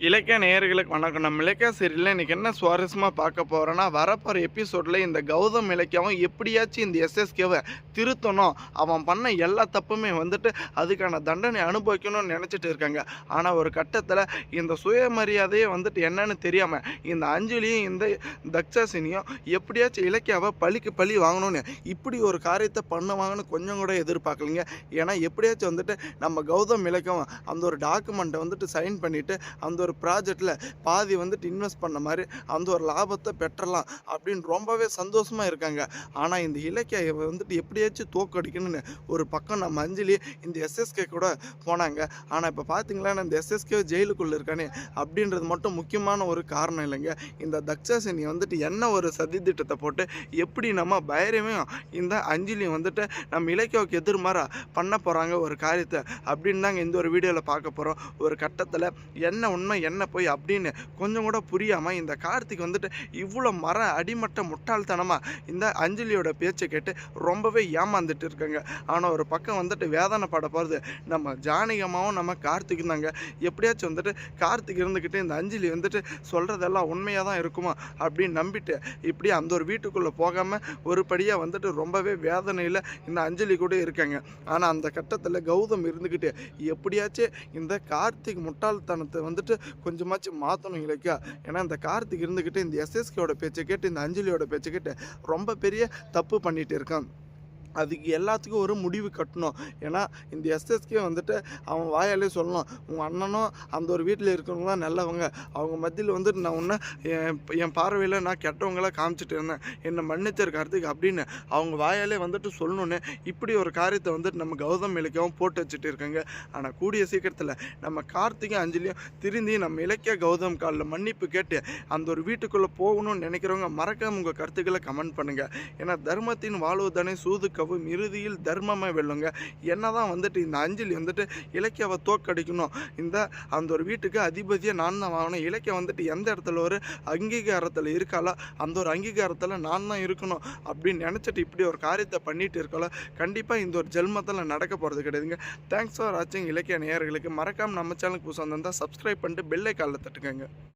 இலக்கிய நேயர்களுக்கு வணக்கம். நம்ம இலக்கிய சீரியலில் இன்றைக்கி என்ன சுவாரஸ்யமாக பார்க்க போகிறோன்னா வரப்போகிற எபிசோடில் இந்த கௌதம் இலக்கியாவும் எப்படியாச்சும் இந்த எஸ்எஸ்கேவை திருத்தணும். அவன் பண்ண எல்லா தப்புமே வந்துட்டு அதுக்கான தண்டனை அனுபவிக்கணும்னு நினச்சிட்டு இருக்காங்க. ஆனால் ஒரு கட்டத்தில் இந்த சுயமரியாதையே வந்துட்டு என்னன்னு தெரியாமல் இந்த அஞ்சலியும் இந்த தக்ஷாசினியும் எப்படியாச்சும் இலக்கியாவை பழிக்கு பழி வாங்கணும்னு இப்படி ஒரு காரியத்தை பண்ணுவாங்கன்னு கொஞ்சம் கூட எதிர்பார்க்கலைங்க. ஏன்னா எப்படியாச்சும் வந்துட்டு நம்ம கௌதம் இலக்கியம் அந்த ஒரு டாக்குமெண்ட்டை வந்துட்டு சைன் பண்ணிவிட்டு அந்த ஒரு ப்ராஜெக்டில் பாதி வந்துட்டு இன்வெஸ்ட் பண்ண மாதிரி அந்த ஒரு லாபத்தை பெற்றலாம் அப்படின்னு ரொம்பவே சந்தோஷமாக இருக்காங்க. ஆனால் இந்த இலக்கிய வந்துட்டு எப்படியாச்சும் தோக்கடிக்கணும்னு ஒரு பக்கம் நம்ம அஞ்சலி இந்த எஸ்எஸ்கே கூட போனாங்க. ஆனால் இப்போ பார்த்தீங்களா இந்த எஸ்எஸ்கே ஜெயிலுக்குள்ளே இருக்கானே அப்படின்றது மட்டும் முக்கியமான ஒரு காரணம் இல்லைங்க. இந்த தக்ஷாசினி வந்துட்டு என்ன ஒரு சதி திட்டத்தை போட்டு எப்படி நம்ம பைரவையும் இந்த அஞ்சலியும் வந்துட்டு நம்ம இலக்கியாவுக்கு எதிர்மாறா பண்ண போகிறாங்க ஒரு காரியத்தை அப்படின்னு தாங்க இந்த ஒரு வீடியோவில் பார்க்க போகிறோம் ஒரு கட்டத்தில் என்ன உண்மை என்ன போய் அப்படின்னு கொஞ்சம் கூட புரியாமல் இந்த கார்த்திக் வந்துட்டு இவ்வளோ மர அடிமட்ட முட்டாள்தனமாக இந்த அஞ்சலியோட பேச்சை கேட்டு ரொம்பவே ஏமாந்துட்டு இருக்காங்க. ஆனால் ஒரு பக்கம் வந்துட்டு வேதனைப்பட போகிறது நம்ம ஜானகமாகவும் நம்ம கார்த்திக் தாங்க. எப்படியாச்சும் வந்துட்டு கார்த்திக் இருந்துக்கிட்டு இந்த அஞ்சலி வந்துட்டு சொல்கிறதெல்லாம் உண்மையாக தான் இருக்குமா அப்படின்னு நம்பிட்டு இப்படி அந்த ஒரு வீட்டுக்குள்ளே போகாமல் ஒரு படியாக வந்துட்டு ரொம்பவே வேதனையில் இந்த அஞ்சலி கூட இருக்காங்க. ஆனால் அந்த கட்டத்தில் கௌதம் இருந்துக்கிட்டு எப்படியாச்சும் இந்த கார்த்திக் முட்டாள்தனத்தை வந்துட்டு கொஞ்சமாச்சும் மாற்றணும் இலக்கியா? ஏன்னா இந்த கார்த்திக் இருந்துக்கிட்டு இந்த எஸ்எஸ்கேயோட பேச்சை கேட்டு இந்த அஞ்சலியோட பேச்சை கேட்டு ரொம்ப பெரிய தப்பு பண்ணிட்டு இருக்கான். அதுக்கு எல்லாத்துக்கும் ஒரு முடிவு கட்டணும். ஏன்னா இந்த எஸ்எஸ்கே வந்துட்டு அவன் வாயாலே சொல்லணும். உங்கள் அண்ணனும் அந்த ஒரு வீட்டில் இருக்கிறவங்களாம் நல்லவங்க. அவங்க மத்தியில் வந்துட்டு நான் உன்னை என் என் பார்வையில் நான் கெட்டவங்களாக காமிச்சிட்டு இருந்தேன். என்னை மன்னிச்சர் கார்த்திக் அப்படின்னு அவங்க வாயாலே வந்துட்டு சொல்லணுன்னு இப்படி ஒரு காரியத்தை வந்துட்டு நம்ம கௌதம் இலக்கியாவும் போட்டு வச்சுட்டு இருக்காங்க. ஆனால் கூடிய சீக்கிரத்தில் நம்ம கார்த்திகை அஞ்சலியும் திருந்தி நம்ம இலக்கிய கௌதம் காலில் மன்னிப்பு கேட்டு அந்த ஒரு வீட்டுக்குள்ளே போகணும்னு நினைக்கிறவங்க மறக்காம உங்கள் கருத்துக்களை கமெண்ட் பண்ணுங்கள் ஏன்னா தர்மத்தின் வாழ்வுதானே சூது கவும் இறுதியில் தர்மமே வெல்லுங்க. என்னதான் வந்துட்டு இந்த அஞ்சலி வந்துட்டு இலக்கியாவை தோக்கடிக்கணும் இந்த அந்த ஒரு வீட்டுக்கு அதிபதியாக நான் தான் வாங்கணும் இலக்கியம் வந்துட்டு எந்த இடத்துல ஒரு அங்கீகாரத்தில் இருக்காளோ அந்த ஒரு அங்கீகாரத்தில் நான் தான் இருக்கணும் அப்படின்னு நினச்சிட்டு இப்படி ஒரு காரியத்தை பண்ணிட்டு இருக்காளோ கண்டிப்பாக இந்த ஒரு ஜென்மத்தில் நடக்க போகிறது கிடையாதுங்க. தேங்க்ஸ் ஃபார் வாட்சிங் இலக்கிய நேயர்களுக்கு. மறக்காமல் நம்ம சேனலுக்கு புதுசாக இருந்தால் சப்ஸ்கிரைப் பண்ணிட்டு பெல்லை காலில் தட்டுக்கங்க.